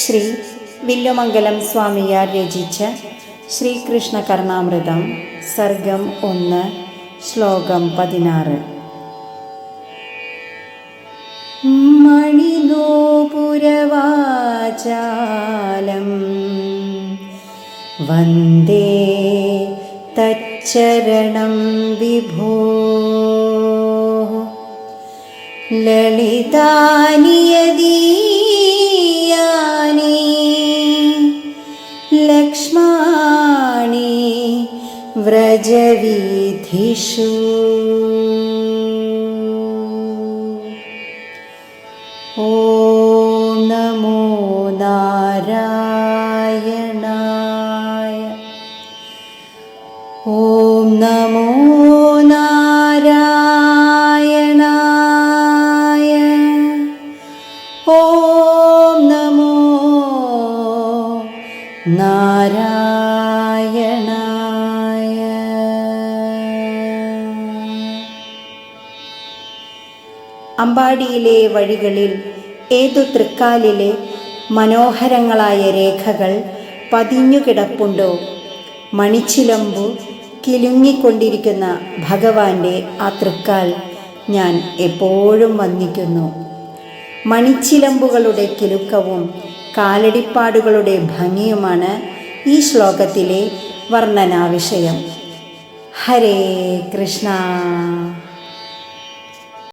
ശ്രീ വില്ലുമംഗലം സ്വാമിയാർ രചിച്ച ശ്രീകൃഷ്ണ കർണാമൃതം സർഗം ഒന്ന് ശ്ലോകം പതിനാറ്. മണിനോപുരവാചാലം വന്ദേ തച്ചരണം വിഭോ ലളിതാനിയദീയാനി ലക്ഷ്മാണി വ്രജവീഥിഷു. ॐ नमो नारायणाय ഓം നമോ നാരായണായ അമ്പാടിയിലെ വഴികളിൽ ഏതു തൃക്കാലിലെ മനോഹരങ്ങളായ രേഖകൾ പതിഞ്ഞുകിടപ്പുണ്ടോ? മണിച്ചിലമ്പു കിലുങ്ങിക്കൊണ്ടിരിക്കുന്ന ഭഗവാന്റെ ആ തൃക്കാൽ ഞാൻ എപ്പോഴും വന്ദിക്കുന്നു. മണിച്ചിലമ്പുകളുടെ കിലുക്കവും കാലടിപ്പാടുകളുടെ ഭംഗിയുമാണ് ഈ ശ്ലോകത്തിലെ വർണനാവിഷയം. ഹരേ കൃഷ്ണ.